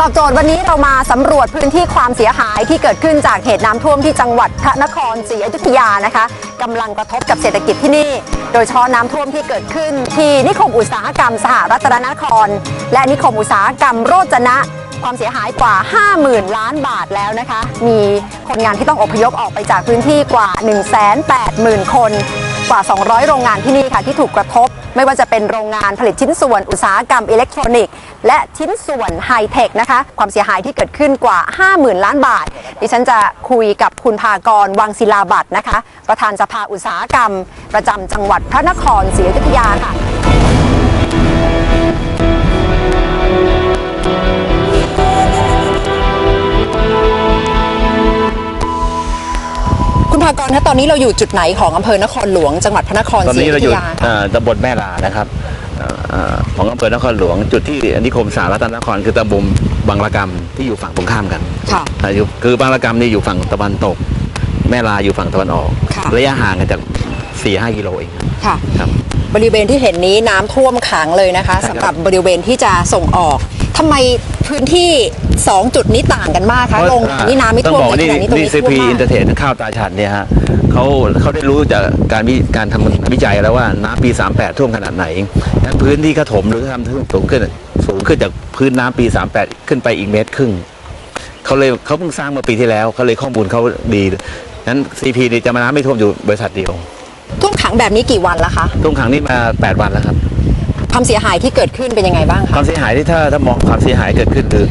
ตอบโจทย์วันนี้เรามาสำรวจพื้นที่ความเสียหายที่เกิดขึ้นจากเหตุน้ำท่วมที่จังหวัดพระนครศรีอยุธยานะคะกำลังกระทบกับเศรษฐกิจที่นี่ โดยเฉพาะน้ำท่วมที่เกิดขึ้น ที่นิคมอุตสาหกรรมสหรัฐนคร และนิคมอุตสาหกรรมโรจนะความเสียหายกว่า 50,000 ล้านบาทแล้วนะคะ มีคนงานที่ต้องอพยพออกไปจากพื้นที่กว่า 180,000 คน กว่า 200 โรงงานที่นี่ค่ะที่ถูกกระทบ ไม่ว่าจะเป็นโรงงานผลิตชิ้นส่วนอุตสาหกรรมอิเล็กทรอนิกส์และชิ้นส่วนไฮเทคนะคะ ความเสียหายที่เกิดขึ้นกว่า 50,000 ล้านบาท ดิฉันจะคุยกับคุณภากรวังศิลาบัตรนะคะ ประธานสภาอุตสาหกรรม ประจำจังหวัดพระนครศรีอยุธยาค่ะ คุณภากรคะตอนนี้เราอยู่จุดไหนของอำเภอนครหลวง จังหวัดพระนครตอนศรีอนี้ยุเราธอยู่ยาเอ่อตำบลแม่ลานะครับเอ่อเอ่อของอำเภอนครหลวง จุดที่นิคมสารัตนครคือตำบลบางระกรรมที่อยู่ฝั่งตรงข้ามกันค่ะอ่าอยู่คือบางระกรรมนี่อยู่ฝั่งตะวันตก แม่ลาอยู่ฝั่งตะวันออก ค่ะ ระยะห่างกันจาก4ี่ห้ากิโลเองครับค่ะ ครับ บริเวณที่เห็นนี้น้ำท่วมขังเลยนะคะใช่ครับสำหรับบริเวณที่จะส่งออกทำไมพื้นที่ 2จุดนี้ต่างกันมากคะโรงงานนี่น้ำไม่ท่วมต้องบอกในนี่ขณะนี้ตรงนี่นี้ซีท่วมพีอินเตอมากร์เทนข้าวตาฉันเนี่ยฮะเขาเขาได้รู้จากการวิการทำวิจัยแล้วว่าน้ำปี 38 ท่วมขนาดไหนนั้นพื้นที่กระถมหรือทำท่วมสูงขึ้นสูงขึ้นจากพื้นน้ำปี 38 ขึ้นไปอีกเมตรครึ่งเขาเลยเขาเพิ่งสร้างเมื่อปีที่แล้วเขาเลยข้อมูลเขาดีนั้นซีพีนี่จะมาน้ำไม่ท่วมอยู่บริษัทเดียวท่วมขังแบบนี้กี่วันแล้วคะท่วมขังนี่มา 8 วันแล้วครับความเสียหายที่เกิดขึ้นเป็นยังไงบ้างคคะวามเสียหายที่ถ้าถ้ามองความเสียหายเกิดขึ้นคือ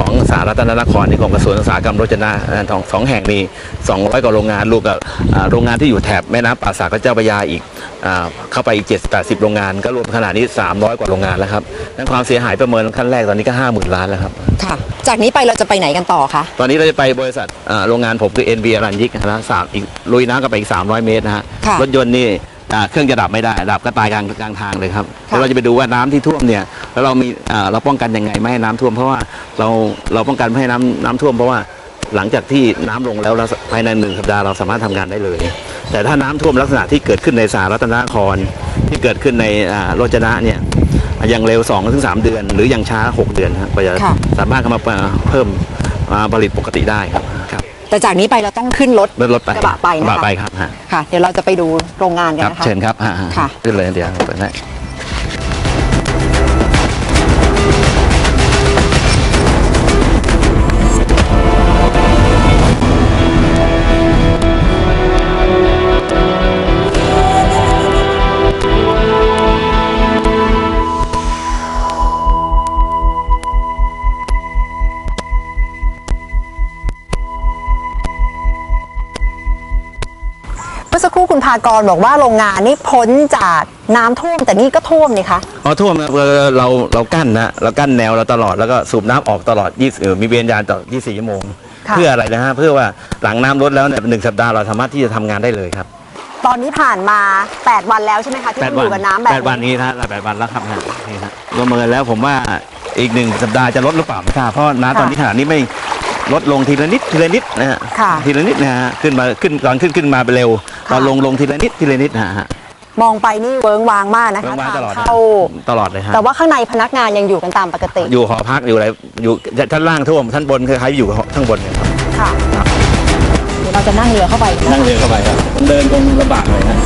ของสารัตนนครนี่ของกระทรวงอุตสาหกรรมโรจนะอ่าสองสองแห่งมี200กว่าโรงงานรวมกับอ่าโรงงานที่อยู่แถบแม่น้ำป่าสักและเจ้าพระยาอีกอาเข้าไปอีก7 80 โรงงาน ก็รวมขนาดนี้ 300 กว่าโรงงานแล้วครับนั้นความเสียหายประเมินขั้นแรกตอนนี้ก็ 50,000 ล้านแล้วครับค่ะ จากนี้ไปเราจะไปไหนกันต่อคะตอนนี้เราจะไปบริษัทอ่าโรงงานผมคือ NV อรัญยิกนะฮะสามอีกลุยน้ำกันไปอีก 300 เมตรนะฮะค่ะรถยนต์นี่ อ่าเครื่องจะดับไม่ได้ดับก็ตายกลางกลางทางเลยครับค่ะแล้วเราจะไปดูว่าน้ำที่ท่วมเนี่ยแล้วเรามีอ่าเราป้องกันยังไงไม่ให้น้ำท่วม เพราะว่าเราเราป้องกันไม่ให้น้ำน้ำท่วมเพราะว่าหลังจากที่น้ำลงแล้วเราภายในหนึ่งสัปดาห์เราสามารถทำงานได้เลย แต่ถ้าน้ำท่วมลักษณะที่เกิดขึ้นในสารัตนคร ที่เกิดขึ้นในอ่าโรจนะเนี่ยอย่างเร็ว2อถึงสเดือน หรืออย่างช้า 6 เดือนครับก็จะค่ะ สามารถเข้ามาเพิ่มมาผลิตปกติได้ครับครับ แต่จากนี้ไปเราต้องขึ้นรถเลื่อนรถไปกระบะไปนะคะกระบะไปครับฮะค่ะ เดี๋ยวเราจะไปดูโรงงานกันครับนะคะ เชิญครับฮะฮะค่ะ ขึ้นเลยเดี๋ยวเปิดให้ากรบอกว่าโรงงานนี่พ้นจากน้ำท่วมแต่นี่ก็ท่วมนี่คะ อ๋อท่วมนะเออเราเรากั้นนะเรากั้นแนวเราตลอดแล้วก็สูบน้ำออกตลอด20เออมีเวรยานต่อ24ชั่วโมง ค่ะ เพื่ออะไรนะฮะเพื่อว่าหลังน้ำลดแล้วเนี่ยหนึ่งสัปดาห์เราสามารถที่จะทำงานได้เลยครับตอนนี้ผ่านมา 8 วันแล้วใช่ไหมคะที่แปต้ดองอวันยู่กับน้ำแบบแปดวันนี้นะแปดวันแล้วครับฮะนี่ฮะประเมินแล้วผมว่าอีกหนึ่งสัปดาห์จะลดหรือเปล่าไม่ทราบเพราะน้ำตอนนี้ขนาดนี้ไม่ ลดลงทีละนิดทีละนิดนะฮะค่ะทีละนิดนะฮะขึ้นมาขึ้นตอนขึ้นขึ้นมาไปเร็วตอนลงลงทีละนิดทีละนิดนะฮะมองไปนี่เวิ้งวางมากนะคะเวิ้งว้างทางตลอดนะเข้าตลอดเลยฮะแต่ว่าข้างในพนักงานยังอยู่กันตามปกติ อยู่หอพักอยู่อะไรอยู่ท่านล่างท่วมท่านบนคือใครอยู่ข้างบนเนี่ยครับค่ะเดี๋ยวเราจะนั่งเรือเข้าไปนั่งเรือเข้าไปครับเดินคงลำบากเลยนะ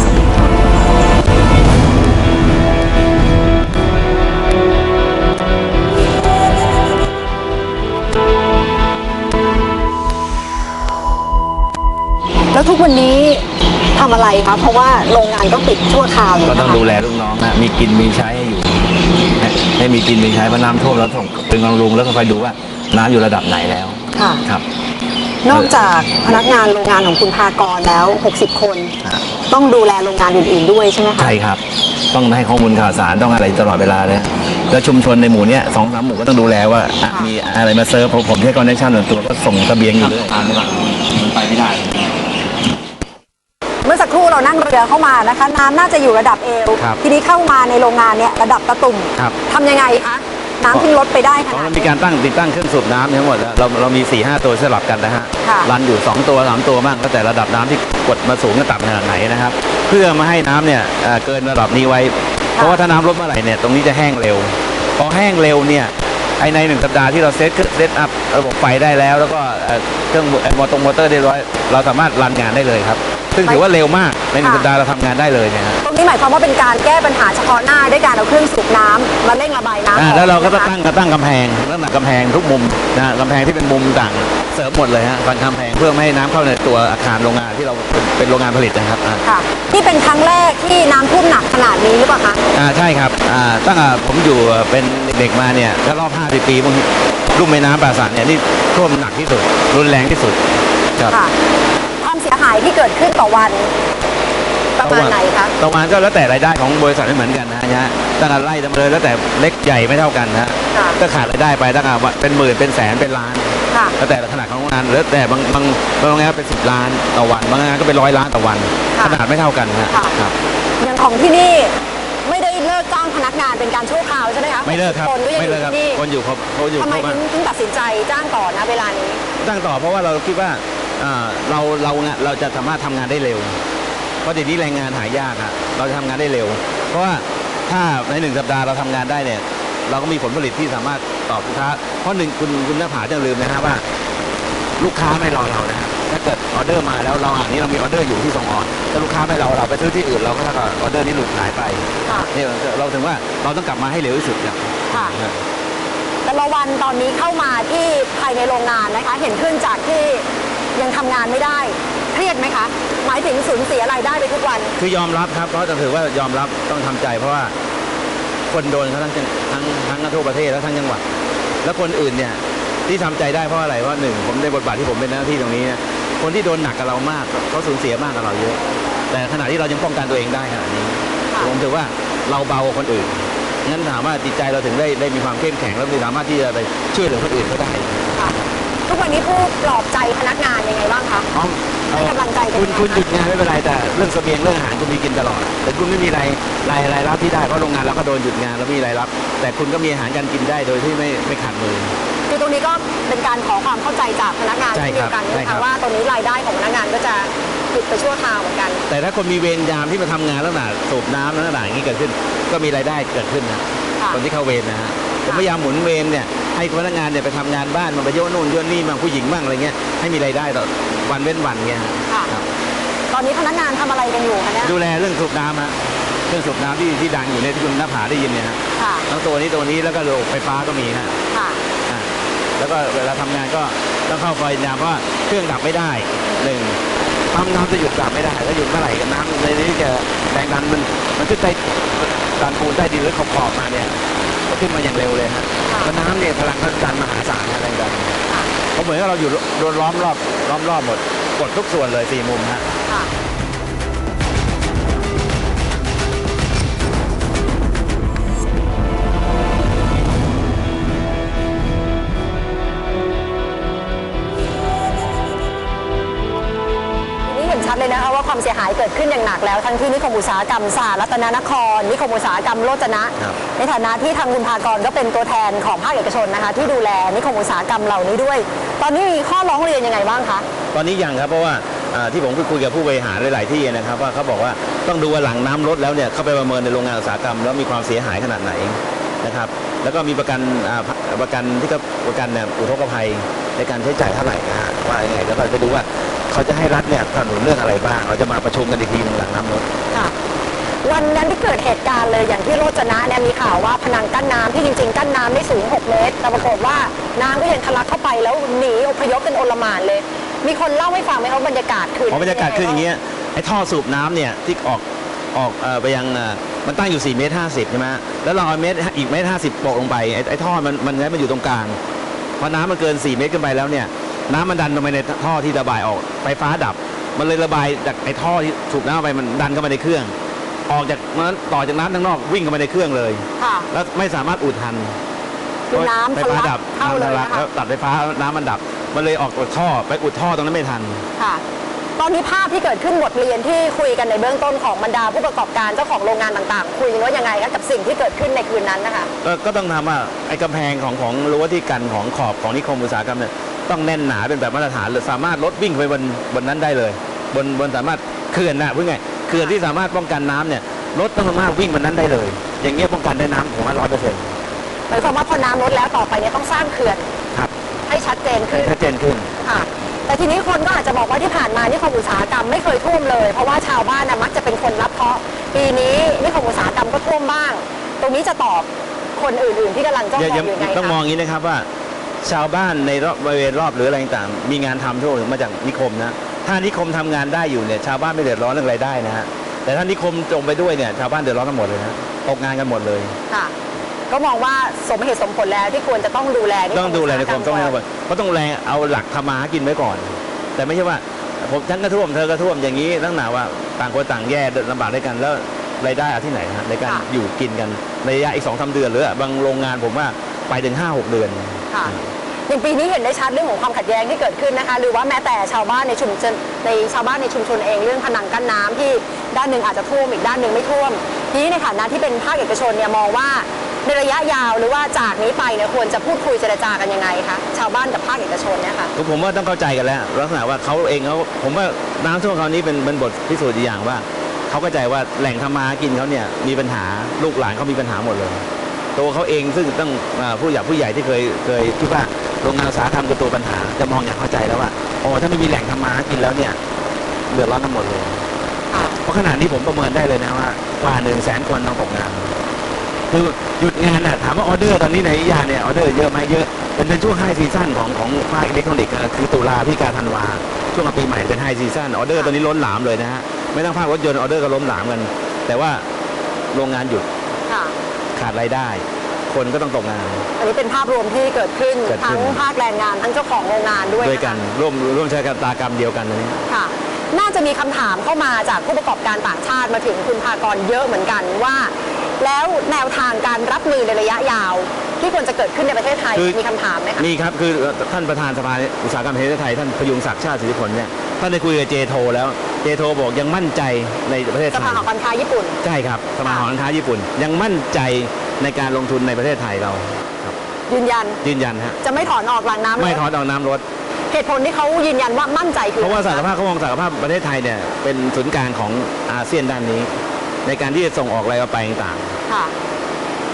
แล้วทุกวันนี้ทำอะไรคะเพราะว่าโรงงานก็ปิดชั่วคราวอยู่ก็นะต้องคะดูแลลูกน้องนะมีกินมีใช้ให้อยู่ให้ให้มีกินมีใช้เพราะน้ำท่วมแล้วต้องเป็นกำลุงแล้วก็คอยดูว่าน้ำอยู่ระดับไหนแล้วค่ะครับ นอกจากพนักงานโรงงานของคุณภากรแล้ว 60 คน ต้องดูแลโรงงานอื่นๆด้วยใช่ไหมคะใช่ครับ ต้องให้ข้อมูลข่าวสารต้องอะไรตลอดเวลาเลยแล้วชุมชนในหมู่เนี้ยสองสามหมู่ก็ต้องดูแลว่าอะมีอะไรมาเซิร์ฟผมผมใช้คอนเนคชั่นส่วนตัวก็ส่งทะเบียนอยู่เลยทานไม่ได้มันไปไม่ได้ เมื่อสักครู่เรานั่งเรือเข้ามานะคะ น้ำน่าจะอยู่ระดับเอว ครับทีนี้เข้ามาในโรงงานเนี่ยระดับตะตุ่มครับ ทำยังไงคะน้ำถึงลดไปได้ขของนาดเรานี้มีการตั้งติดตั้งเครื่องสูบน้ำทั้งหมดแล้วเราเรามี4ี่ห้าตัวสลับกันนะฮะค่ะ รันอยู่ 2 ตัว 3 ตัวบ้างแล้วแต่ระดับน้ำที่กดมาสูงกับต่ำขนาดไหนนะครับ เพื่อไมาให้น้ำเนี่ยเอ่อเกินระดับนี้ไว้ เพราะว่าถ้าน้ำลดเมื่อไหร่เนี่ยตรงนี้จะแห้งเร็ว พอแห้งเร็วเนี่ยภายในหนึ่งสัปดาห์ที่เราเซตเซตอัพระบบไฟได้แล้ว แล้วก็เอ่อเครื่องเอ่อมอเตอร์มอเตอร์ได้ร้อยเราสามารถรันงานได้เลยครับ ซึ่งถือว่าเร็วมากในหนึ่งค่ะ สัปดาห์เราทำงานได้เลยเนี่ยฮะตรงนี้หมายความว่าเป็นการแก้ปัญหาเฉพาะหน้าด้วยการเอาเครื่องสูบน้ำมาเร่งระบายน้ำอ่าออแล้วเราก็ต้องนะคะตั้งตั้งกำแพงตั้งแต่กำแพงทุกมุมนะกำแพงที่เป็นมุมต่างเสริมหมดเลยฮะตั้งกำแพงเพื่อไม่ให้น้ำเข้าในตัวอาคารโรงงานที่เราเป็นเป็นโรงงานผลิตนะครับอ่า ค่ะนี่เป็นครั้งแรกที่น้ำท่วมหนักขนาดนี้หรือเปล่าคะ อ่าใช่ครับอ่าตั้งแต่ผมอยู่เป็นเด็กๆมาเนี่ยถ้ารอบ 50 ปีบางทีลุ่มแม่น้ำป่าสักเนี่ยนี่ท่วมหนักที่สุด รุนแรงที่สุดครับ ค่ะความเสียหายที่เกิดขึ้นต่อวัน ประมาณไหนคะ ต่อวันก็แล้วแต่รายได้ของบริษัทไม่เหมือนกันนะฮะตั้งแต่ไล่ดำเนินแล้วแต่เล็กใหญ่ไม่เท่ากันนะฮะค่ะก็ขาดรายได้ไปตั้งแต่เป็นหมื่นเป็นแสนเป็นล้าน ค่ะ แล้วแต่ขนาดของโรงงานแล้วแต่บางบางบางโรงงานเป็นสิบล้านต่อวันบางงานก็เป็นร้อยล้านต่อวัน ค่ะขนาดไม่เท่ากันนะค่ะ ครับ อย่างของที่นี่ไม่ได้เลิกจ้างพนักงานเป็นการชั่วคราวใช่ไหมคะไม่เลิกครับ คนก็ยังไม่อเลิยู่กครับที่นี่คนอยู่ครบคนอยู่ทำคไมรบถึงถึงตัดสินใจจ้างต่อนะเวลานี้ ตั้งต่อเพราะว่าเราคิดว่าอ่า เราเราเนี่ยเราจะสามารถทำงานได้เร็ว เพราะเดี๋ยวนี้แรงงานหายากอะเราจะทำงานได้เร็ว เพราะว่าถ้าในหนึ่งสัปดาห์เราทำงานได้เนี่ย เราก็มีผลผลิตที่สามารถตอบลูกค้า เพราะหนึ่งคุณคุณหน้าผาจะลืมนะฮะว่า ลูกค้าไม่รอเรานะฮะถ้าเกิดออเดอร์มาแล้วเราอันนี้เรามีออเดอร์อยู่ที่ส่งออนถ้าลูกค้าไม่รอเราไปซื้อที่อื่นเราก็เท่ากับออเดอร์นี้หลุดหายไปค่ะเนี่ยเราถึงว่าเราต้องกลับมาให้เร็วที่สุดครับค่ะแต่ละวันตอนนี้เข้ามาที่ภายในโรงงานนะคะ เห็นขึ้นจากที่ ยังทำงานไม่ได้เครียดไหมคะหมายถึงสูญเสียรายได้ไปทุกวัน คือยอมรับครับเพราะจะถือว่ายอมรับต้องทำใจ เพราะว่าคนโดนเขาทั้งจังทั้งทั้งทั่วประเทศและทั้งจังหวัดแล้วคนอื่นเนี่ยที่ทำใจได้เพราะอะไรว่าหนึ่งผมในบทบาทที่ผมเป็นหน้าที่ตรงนี้เนี่ยคนที่โดนหนักกับเรามากเขาสูญเสียมากกับเราเยอะ แต่ขณะที่เรายังป้องกันตัวเองได้ขนาดนี้ค่ะผมถือว่าเราเบากว่าคนอื่นงั้นถามว่าจิตใจเราถึงได้ได้มีความเข้มแข็ง แล้วมีสามารถที่จะไปช่วยเหลือคนอื่นเขาได้ค่ะ ทุกวันนี้ผู้ปลอบใจพนักงานยังไงบ้างคะเอาเอาให้กำลังใจกันคุณยังไงคุณหยุดงานไม่เป็นไรแต่เรื่องเสบียงเรื่องอาหารคุณมีกินตลอด แต่คุณไม่มีรายรายรายรับที่ได้เพราะโรงงานเราก็โดนหยุดงานแล้วมีรายรับ แต่คุณก็มีอาหารการกินได้โดยที่ไม่ไม่ขาดมือ คือตรงนี้ก็เป็นการขอความเข้าใจจากพนักงานใช่เช่นครัเดียวกันบใช่นะครัคะบ ว่าตรงนี้รายได้ของพนักงานก็จะหยุดไปชั่วคราวเหมือนกัน แต่ถ้าคนมีเวรยามที่มาทำงานลักษณะสูบน้ำลักษณะอย่างนี้เกิดขึ้น ก็มีรายได้เกิดขึ้นนะ ค่ะคนที่เข้าเวรนะฮะผมพยายามหมุนเวรเนี่ยให้พนักงานเนี่ยไปทำงานบ้านมาไปโยนนู่นโยนนี่บางผู้หญิงบ้างอะไรเงี้ยให้มีรายได้ต่อวันเว้นวันเงี้ยฮะค่ะครับตอนนี้พนักงานทำอะไรกันอยู่คะเนี่ยดูแลเรื่องสูบน้ำฮะเครื่องสูบน้ำที่ที่ดังอยู่ในยที่คุณหน้าผาได้ยินเนี่ยฮะค่ะทั้งตัวนี้ตัวนี้แล้วก็ระบบไฟฟ้าก็มีฮะค่ะอ่าแล้วก็เวลาทำงานก็ต้องเข้าคอยยามเพราะว่าเครื่องดับไม่ได้หนึ่ง ปั๊มน้ำจะหยุดดับไม่ได้แล้วหยุดเมื่อไหร่ก็น้ำในนี้จะแรงดันมันมันขึ้นใต้ดันปูนใต้ดินหรือขอบขอบๆมาเนี่ยก็ขึ้นมาอย่างเร็วเลยฮะค่ะเพราะน้ำเนี่ยพลังเขาดันมหาศาลนะแรงดันค่ะเขาเหมือนกับเราอยู่โดนล้อมรอบล้อมรอบหมดกดทุกส่วนเลยสี่มุมฮะ คะว่าความเสียหายเกิดขึ้นอย่างหนักแล้วทั้งที่นิคมอุตสาหกรรมศาสตร์รัตนนคร นิคมอุตสาหกรรมโรจนะครับในฐานะที่ทางคุณภากรก็เป็นตัวแทนของภาคเอกชนนะคะ ที่ดูแลนิคมอุตสาหกรรมเหล่านี้ด้วย ตอนนี้มีข้อร้องเรียนยังไงบ้างคะตอนนี้ยังครับเพราะว่าอ่าที่ผมไปคุยกับผู้บริหารหลาย ๆ ที่นะครับว่าเขาบอกว่าต้องดูว่าหลังน้ำลดแล้วเนี่ยเข้าไปประเมินในโรงงานอุตสาหกรรมแล้วมีความเสียหายขนาดไหนนะครับแล้วก็มีประกันอ่าประกันที่เขาประกันเนี่ยอุทกภัยในการใช้จ่ายเท่าไหร่นะฮะว่ายังไงแล้วก็ไปดูว่า เขาจะให้รัฐเนี่ยสนับสนุนเรื่องอะไรบ้าง เราจะมาประชุมกันอีกทีหนึ่งหลังน้ำลดค่ะ วันนั้นที่เกิดเหตุการณ์เลยอย่างที่โรจนะเนี่ยมีข่าวว่าพนังกั้นน้ำที่จริงๆ กั้นน้ำได้สูง 6 เมตร แต่ปรากฏว่าน้ำก็ยังทะลักเข้าไปแล้วหนีอพยพกันโอลหม่านเลย มีคนเล่าให้ฟังไหมคะว่าบรรยากาศคืนพอบรรยากาศขึ้นอย่างเงี้ยไอ้ท่อสูบน้ำเนี่ยที่ออกออกเอ่อไปยังเอ่อมันตั้งอยู่ 4 เมตร 50 ใช่ไหมแล้วเราเอาเมตรอีกเมตร50โปะลงไปไอ้ไอ้ท่อมันมันมันอยู่ตรงกลางพอน้ำมันเกิน 4 เมตรขึ้นไปแล้วเนี่ย น้ำมันดันลงไปในท่อที่ระบายออก ไฟฟ้าดับ มันเลยระบายจากไอ้ท่อที่สูบน้ำไปมันดันเข้ามาในเครื่อง ออกจากนั้นต่อจากน้ำทางนอกวิ่งเข้ามาในเครื่องเลย ค่ะแล้วไม่สามารถอุดทันคือน้ำไฟทะฟ้าลัดักบเข้าเลยน้ำทะลักนะคะแล้วตัดไฟฟ้าน้ำมันดับ มันเลยออกจากท่อไปอุดท่อตรงนั้นไม่ทัน ค่ะ ตอนนี้ภาพที่เกิดขึ้นบทเรียนที่คุยกันในเบื้องต้นของบรรดาผู้ประกอบการเจ้าของโรงงานต่างๆ คุยกันว่ายังไงคะกับสิ่งที่เกิดขึ้นในคืนนั้นนะคะ ก็ก็ต้องทำว่าไอ้กำแพงของของรั้วที่กันของขอบของนิคมอุตสาหกรรมเนี่ย ต้องแน่นหนาเป็นแบบมาตรฐานเลยสามารถรถวิ่งไปบนบนนั้นได้เลย บนบนสามารถเขื่อนนะเพื่อไงเขื่อนที่สามารถป้องกันน้ำเนี่ยรถต้องสามารถวิ่งบนนั้นได้เลย อย่างเงี้ยป้องกันได้น้ำผมว่าร้อยเปอร์เซ็นต์หมายความว่าพอน้ำลดแล้วต่อไปเนี่ยต้องสร้างเขื่อนครับ ให้ชัดเจนขึ้นชัดเจนขึ้นค่ะแต่ทีนี้คนก็อาจจะบอกว่าที่ผ่านมานิคมอุตสาหกรรมไม่เคยท่วมเลย เพราะว่าชาวบ้านนะมักจะเป็นคนรับเคราะห์ปีนี้นิคมอุตสาหกรรมก็ท่วมบ้าง ตรงนี้จะตอบคนอื่นๆที่กำลังจ้องอย่ามองอย่าอยู่ไงต้องมองคะอย่างนี้นะครับว่า ชาวบ้านในรอบบริเวณรอบหรืออะไรต่างๆมีงานทำทั่วถึงมาจากนิคมนะถ้านิคมทำงานได้อยู่เนี่ยชาวบ้านไม่เดือดร้อนเรื่องรายได้นะฮะแต่ถ้านิคมจมไปด้วยเนี่ยชาวบ้านเดือดร้อนกันหมดเลยนะตกงานกันหมดเลยค่ะก็มองว่าสมเหตุสมผลแล้วที่ควรจะต้องดูแลนิคมต้องดูแลในคมต้องอุตสาหกรรเพราะต้องแลเอาหลักทำมาหากินไว้ก่อน แต่ไม่ใช่ว่าผมฉันก็ท่วมเธอก็ท่วมอย่างนี้ตั้งหนาว่าต่างคนต่างแย่ลำบากด้วยกันแล้วรายได้เอาที่ไหนฮะในการอยู่กินกันในระยะอีกสองสาเดือนหรือบางโรงงานผมว่าไปถึงห้าหกเดือน ค่ะอย่างปีนี้เห็นได้ชัดเรื่องของความขัดแย้งที่เกิดขึ้นนะคะ หรือว่าแม้แต่ชาวบ้านในชุมชนในชาวบ้านในชุมชนเองเรื่องผนังกั้นน้ำที่ด้านหนึ่งอาจจะท่วมอีกด้านหนึ่งไม่ท่วมทีนี้ในฐานะที่เป็นภาคเอกชนเนี่ยมองว่าในระยะยาวหรือว่าจากนี้ไปเนี่ยควรจะพูดคุยเจรจากันยังไงคะชาวบ้านกับภาคเอกชนเนี่ยค่ะผมว่าต้องเข้าใจกันแล้วลักษณะว่าเขาเองเขาผมว่าน้ำท่วมคราวนี้เป็นเป็นบทพิสูจน์อีกอย่างว่าเขาเข้าใจว่าแหล่งทำมาหากินเขาเนี่ยมีปัญหาลูกหลานเขามีปัญหาหมดเลย ตัวเขาเองซึ่งต้องอผู้ใหญ่ผู้ใหญ่ที่เคยเคยคิดว่าโรงงานอุตสาหกรรมคือตัวปัญหาจะมองอย่างเข้าใจแล้วว่าโอ้ถ้าไม่มีแหล่งทำมาหากินแล้วเนี่ยเดือดร้อนทั้งหมดเลยเพราะขนาดนี้ผมประเมินได้เลยนะว่ากว่าหนึ่งแสนคนต้องตกงานคือหยุดงานน่ะถามว่าออเดอร์ตอนนี้ในยาเนี่ยออเดอร์เยอะไหมเยอะเป็นเป็นช่วงไฮซีซั่นของของภาคอิเล็กทรอนิกส์คือตุลาพิการธันวาช่วงปีใหม่เป็นไฮซีซั่นออเดอร์ตอนนี้ล้นหลามเลยนะฮะไม่ต้องภาครถยนต์ออเดอร์ก็ล้นหลามกัน แต่ว่าโรงงานหยุด ขาดรายได้ คนก็ต้องตกงาน อันนี้เป็นภาพรวมที่เกิดขึ้นเกิดขึ้ทั้น งภาคแรงงานทั้งเจ้าของโรงงานด้วยด้วยกันนะคะร่วมร่วมใช้กันตากรรมเดียวกันนะเนี่ยค่ะ น่าจะมีคำถามเข้ามาจากผู้ประกอบการต่างชาติมาถึงคุณภากรเยอะเหมือนกันว่า แล้วแนวทางการรับมือในระยะยาว ที่ควรจะเกิดขึ้นในประเทศไทยคือ มีคำถามไหมคะ มีครับ คือท่านประธานสภาอุตสาหกรรมแห่งประเทศไทย ท่านพยุงศักดิ์ชาติสิทธิผลเนี่ย ท่านได้คุยกับเจโทแล้ว เจโทบอกยังมั่นใจในประเทศสไทภาย หอการค้าญี่ปุ่น ใช่ครับสมาคมการค้าญี่ปุ่น ยังมั่นใจในการลงทุนในประเทศไทยเราครับยืนยันยืนยันฮะจะไม่ถอนออกหลังน้ำไม่เลยถอนเอาน้ำรถ เหตุผลที่เขายืนยันว่ามั่นใจคือเพราะว่าอสาไครภาพเขามองสารภาพประเทศไทยเนี่ยเป็นศูนย์กลางของอาเซียนด้านนี้ ในการที่จะส่งออกอะไรออกไปต่างค่ะ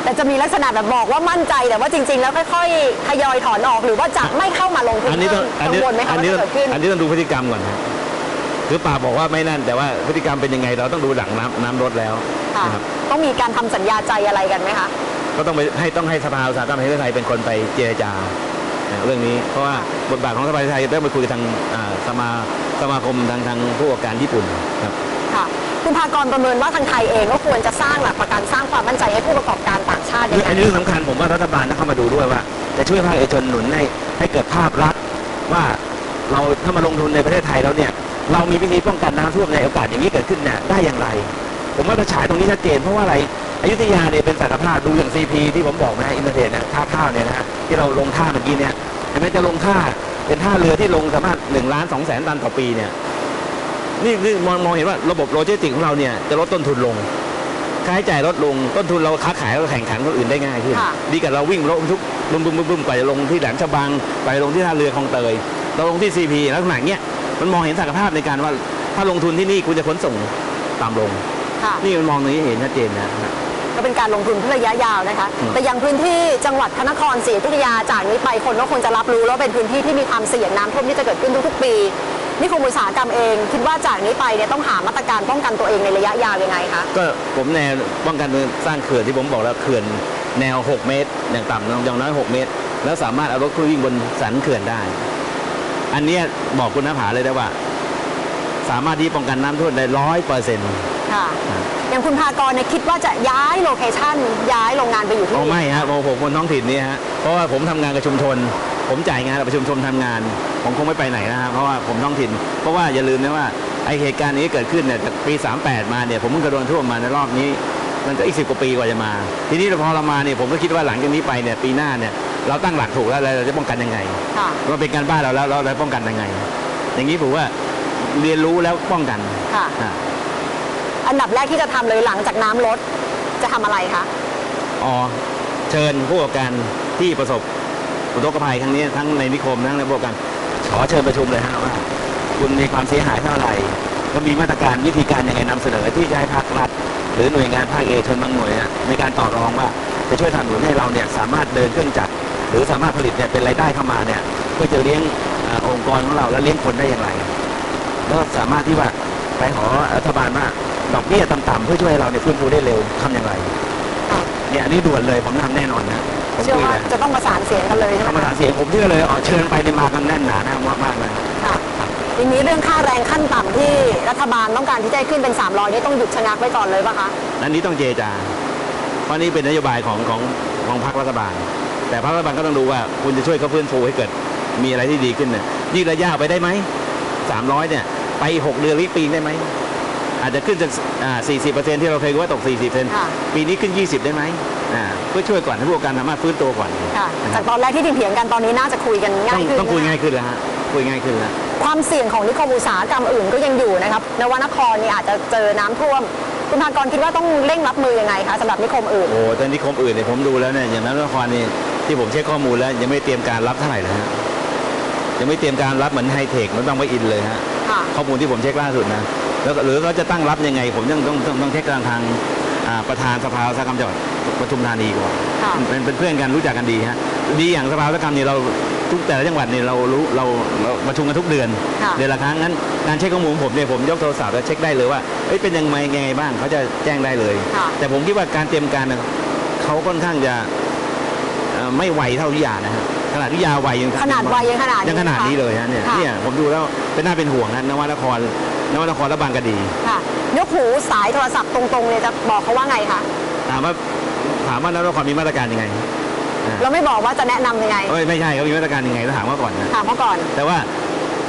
แต่จะมีลักษณะแบบบอกว่ามั่นใจแต่ว่าจริง ๆ แล้วค่อยๆทยอยถอนออกหรือว่าจะไม่เข้ามาลงทุนอันนี้ต้องอันกันี้งวลไหมคะอันว่านี้จะเกิดขึ้น อันนี้ต้องดูพฤติกรรมก่อนนะคือปากบอกว่าไม่นั่น แต่ว่าพฤติกรรมเป็นยังไงเราต้องดูหลังน้ำน้ำรถแล้วค่ะนะครับต้องมีการทำสัญญาใจอะไรกันไหมคะ ก็ต้องไปให้ต้องให้สภาอุตสาหกรรมแห่งประเทศไทยเป็นคนไปเจรจาเรื่องนี้ เพราะว่าบทบาทของสภาไทยต้องไปคุยกับทางอ่าสมาสมาคมทางทางผู้ประกอบการญี่ปุ่นครับ ค่ะ คุณภากรประเมินว่าทางไทยเองก็ควรจะสร้างหลักประกันสร้างความมั่นใจให้ผู้ประกอบการต่าง ชาติยัเรื่องงไงอันนี้เรื่องสำคัญผมว่ารัฐบาลต้องเข้ามาดูด้วยว่า จะช่วยภาคเอกชนหนุนให้ให้เกิดภาพลักษณ์ว่าเราถ้ามาลงทุนในประเทศไทยแล้วเนี่ย เรามีวิธีป้องกันน้ำท่วมในโอกาสอย่างนี้เกิดขึ้นเนี่ยได้อย่างไร ผมว่าจะฉายตรงนี้ชัดเจนเพราะว่าอะไรอยุธยาเนี่ยเป็นสารภาพดูอย่างซีพีที่ผมบอกนะอินเตอร์เน็ตนะท่าข้าวเนี่ยนะฮะที่เราลงท่าเมื่อกี้เนี่ยเห็นไหมจะลงท่าเป็นท่าเรือที่ลงสามารถหนึ่งล้านสองแสนตันต่อปีเนี่ยนี่นี่มองมองเห็นว่าระบบโลจิสติกส์ของเราเนี่ยจะลดต้นทุนลง ค่าใช้จ่ายลดลงต้นทุนเราค้าขายเราแข่งขันคนอื่นได้ง่ายขึ้นค่ะดีกับเราวิ่งรถบรรทุกบึ้มบึ้มบึ้มบึ้มกว่าจะลงที่แหลมฉบัง ไปลงที่ท่าเรือคลองเตยเราลงที่ซีพีลักษณะเนี้ยมันมองเห็นศักยภาพในการว่าถ้าลงทุนที่นี่คุณจะขนส่งต่ำลงค่ะนี่มันมองตรงนี้เห็นชัดเจนนะก็เป็นการลงทุนเพื่อระยะยาวนะคะอืมแต่ยังพื้นที่จังหวัดพระนครศรีอยุธยาจากนี้ไปคนก็ควรจะรับรู้แล้วเป็นพื้นที่ที่มีความเสี่ยงน้ำท่วมที่จะเกิดขึ้นทุกๆปี นิคมอุตสาหกรรมเอง คิดว่าจากนี้ไปเนี่ยต้องหามาตรการป้องกันตัวเองในระยะยาวยังไงคะก็ผมแนวป้องกันสร้างเขื่อนที่ผมบอกแล้วเขื่อนแนว 6 เมตร อย่างต่ำอย่างน้อย 6 เมตร แล้วสามารถเอารถขึ้นวิ่งบนสันเขื่อนได้ อันนี้บอกคุณนภาเลยได้ว่า สามารถที่ป้องกันน้ำท่วมได้ร้อยเปอร์เซ็นต์ค่ะอย่างคุณภากรเนี่ยคิดว่าจะย้ายโลเคชั่นย้ายโรงงานไปอยู่ที่อ๋อนี่ไม่ฮะผมผมคนท้องถิ่นนี่ฮะเพราะว่าผมทำงานกับชุมชน ผมจ่ายงานกับชุมชนทำงาน ผมคงไม่ไปไหนนะฮะเพราะว่าผมท้องถิ่น เพราะว่าอย่าลืมนะว่าไอเหตุการณ์นี้เกิดขึ้นเนี่ยจากปี 38 มาเนี่ยผมเพิ่งกระโดนท่วมมาในรอบนี้ มันก็อีกสิบกว่าปีกว่าจะมา ทีนี้พอเรามาเนี่ยผมก็คิดว่าหลังจากนี้ไปเนี่ยปีหน้าเนี่ยเราตั้งหลักถูกแล้วเราจะป้องกันยังไงค่ะมันเป็นการบ้านเราแล้วเราจะป้องกันยังไง อย่างนี้ผมว่า เรียนรู้แล้วป้องกันค่ะ อะอันดับแรกที่จะทำเลยหลังจากน้ำลดจะทำอะไรคะ อ๋อเชิญผู้ประกอบการที่ประสบอุทกภัยครั้งนี้ทั้งในนิคมทั้งในผู้ประกอบการขอเชิญประชุมเลยฮะว่า คุณมีความเสียหายเท่าไหร่ก็มีมาตรการวิธีการยังไงนำเสนอที่จะให้ภาครัฐหรือหน่วยงานภาคเอกชนบางหน่วยอะในการต่อรองว่าจะช่วยสนับสนุนให้เราเนี่ยสามารถเดินเครื่องจักรหรือสามารถผลิตเนี่ยเป็นรายได้เข้ามาเนี่ยเพื่อจะเลี้ยงอ่าองค์กรของเราและเลี้ยงคนได้อย่างไร แล้วสามารถที่ว่าไปขอรัฐบาลว่าดอกเบี้ยต่ำๆเพื่อช่วยให้เราเนี่ยฟื้นฟูได้เร็วทำอย่างไรค่ะเนี่ยอันนี้ด่วนเลยผมทำแน่นอนนะผมเชื่อคุยว่าเลยจะต้องประสานเสียงกันเลยใช่ไหธรมรมคะดาเสียงผมเชื่อเลยอ๋อเชิญไปในยมากันแน่นหนาแน่มากมากๆเลยค่ะทีนี้เรื่องค่าแรงขั้นต่ำที่รัฐบาลต้องการที่จะให้ขึ้นเป็น 300นี่ต้องหยุดชะงักไว้ก่อนเลยป่ะคะ อันนี้ต้องเจรจา เพราะนี่เป็นนโยบายของของของพรรครัฐบาล แต่พรรครัฐบาลก็ต้องดูว่าคุณจะช่วยเขาฟื้นฟูให้เกิด มีอะไรที่ดีขึ้นเนี่ยยืดระยะไปได้ไหมสามร้อยเนี่ย ไปหกเดือนหรือปีได้ไหมอาจจะขึ้นจากสี่สิบเปอร์เซ็นที่เราเคยว่าตกสี่สิบเปอร์เซ็นค่ะ ปีนี้ขึ้นยี่สิบได้ไหมอ่าเพื่อช่วยก่อนให้พวกการสามารถฟื้นตัวก่อนค่ะนะคจารักบตอนแรกที่เถียงๆกันตอนนี้น่าจะคุยกันต้ง่าอยงขึ้นต้องคุยง่ายขึ้นแล้วฮะคุยง่ายขึ้นแล้ว ความเสี่ยงของนิคมอุตสาหกรรมอื่นก็ยังอยู่นะครับนวนครเนี่ยอาจจะเจอน้ำท่วม คุณพากรคิดว่าต้องเร่งรับมือยังไงคะสำหรับนิคมอื่น โอ้แต่นิคมอื่นเนี่ยผมดูแล้วเนี่ยอย่างนั้นนครนี่ที่ผมเช็คข้อมูลแล้วยังไม่เตรียมการรับเท่าไหร่เลยฮะ ยังไม่เตรียมการรับเหมือนไฮเทคมันต้องไปอินเลยฮะค่ะข้อมูลที่ผมเช็คล่าสุดนะแล้วก็หรือเขาจะตั้งรับยังไง ผมยังต้องต้องต้องเช็คทางทางอ่าประธานสภาอุตสาหกรรมจังหวัดปทุมธานีก่อนค่ะเป็นเป็นเพื่อนกันรู้จักกันดีฮะดีอย่างสภาอุตสาหกรรมนี่เราทุกแต่ละจังหวัดเนี่ยเรารู้เราเราประชุมกันทุกเดือน ค่ะ เดือนละครั้งงั้นการเช็คข้อมูลของผมเนี่ยผมยกโทรศัพท์แล้วเช็คได้เลยว่าเอ้ยเป็นยังไงยังไงบ้างเขาจะแจ้งได้เลย ค่ะ แต่ผมคิดว่าการเตรียมการน่ะเขาค่อนข้างจะเอ่อไม่ไวเท่าวิทยานะฮะข นาดวิทยาไวยังขนาดไวยังขนาดนี้ยังขนาดนี้เลยฮะเนี่ยค่ะ เนี่ยผมดูแล้วเป็นน่าเป็นห่วงนะนวนครนวนครและบางกะดี ค่ะยกหูสายโทรศัพท์ตรงๆเนี่ยจะบอกเขาว่าไงคะถามว่าถามว่านวนครมีมาตรการยังไงอ่าเราไม่บอกว่าจะแนะนำยังไงเอ้ยไม่ใช่เขามีมาตรการยังไงต้องถามว่าก่อนนะ ถามเขาก่อน แต่ว่า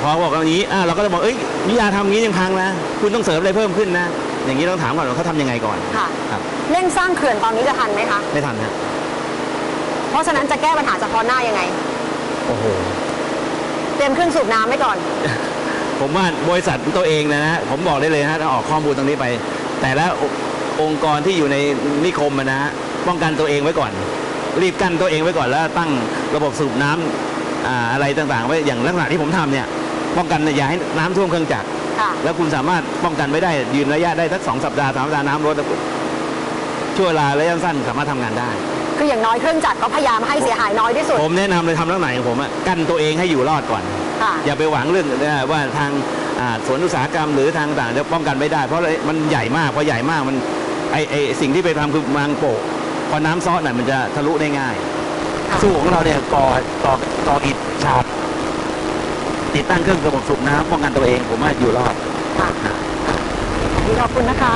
พอบอกอย่างนี้อ่าเราก็จะบอกเอ้ยวิทยาทำอย่างนี้ยังพังนะ คุณต้องเสริมอะไรเพิ่มขึ้นนะ อย่างนี้ต้องถามก่อนว่าเขาทำยังไงก่อนค่ะ ครับเร่งสร้างเขื่อนตอนนี้จะทันไหมคะ ไม่ทันฮะ เพราะฉะนั้นจะแก้ปัญหาเฉพาะหน้ายังไง โอ้โห เตรียมเครื่องสูบน้ำไว้ก่อน ผมว่าบริษัทตัวเองนะฮะ ผมบอกได้เลยฮะถ้าออกข้อมูลตรงนี้ไป แต่ละองค์กรที่อยู่ในนิคมอะนะฮะ ป้องกันตัวเองไว้ก่อน รีบกั้นตัวเองไว้ก่อนแล้วตั้งระบบสูบน้ำอ่าอะไรต่างๆไว้อย่างลักษณะที่ผมทำเนี่ย ป้องกันอย่าให้น้ำท่วมเครื่องจักร ค่ะ แล้วคุณสามารถป้องกันไว้ได้ยืนระยะได้สักสองสัปดาห์สามสัปดาห์น้ำลดช่วงเวลาระยะสั้นสามารถทำงานได้ คืออย่างน้อยเครื่องจักรก็พยายามให้เสียหายน้อยที่สุด ผมแนะนำเลยทำลักษณะของผมอะกั้นตัวเองให้อยู่รอดก่อน ค่ะ อย่าไปหวังเรื่องว่าทางอ่าสวนอุตสาหกรรมหรือทางต่างจะป้องกันไม่ได้ เพราะมันใหญ่มากพอใหญ่มากมันไอไอสิ่งที่ไปทำคือมางโปะพอน้ำซ้อหน่อยมันจะทะลุได้ง่าย ค่ะ สู้ของเราเนี่ยก่อก่อก่ออิฐฉาบติดตั้งเครื่องระบบสูบน้ำป้องกันตัวเองผมว่าอยู่รอด ค่ะขอบคุณนะคะ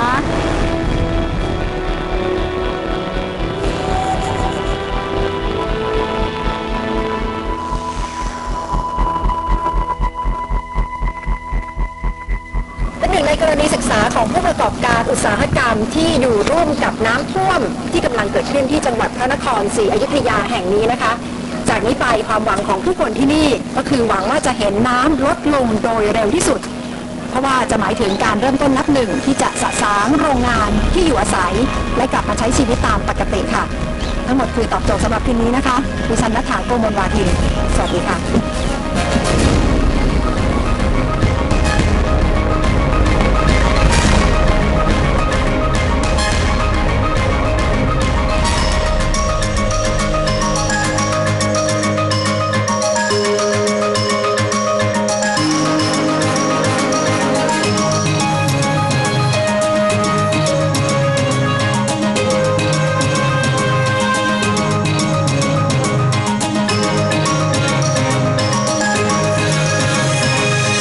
รณีศึกษาของผู้ประกอบการอุตสาหกรรมที่อยู่ร่วมกับน้ำท่วมที่กำลังเกิดขึ้นที่จังหวัดพระนครศรีอยุธยาแห่งนี้นะคะ จากนี้ไปความหวังของผู้คนที่นี่ก็คือหวังว่าจะเห็นน้ำลดลงโดยเร็วที่สุด เพราะว่าจะหมายถึงการเริ่มต้นนับหนึ่งที่จะสะสางโรงงานที่อยู่อาศัย และกลับมาใช้ชีวิตตามปกติค่ะ ทั้งหมดคือตอบโจทย์สำหรับคืนนี้นะคะดิฉันนัฐาโกมลวาทินสวัสดีค่ะ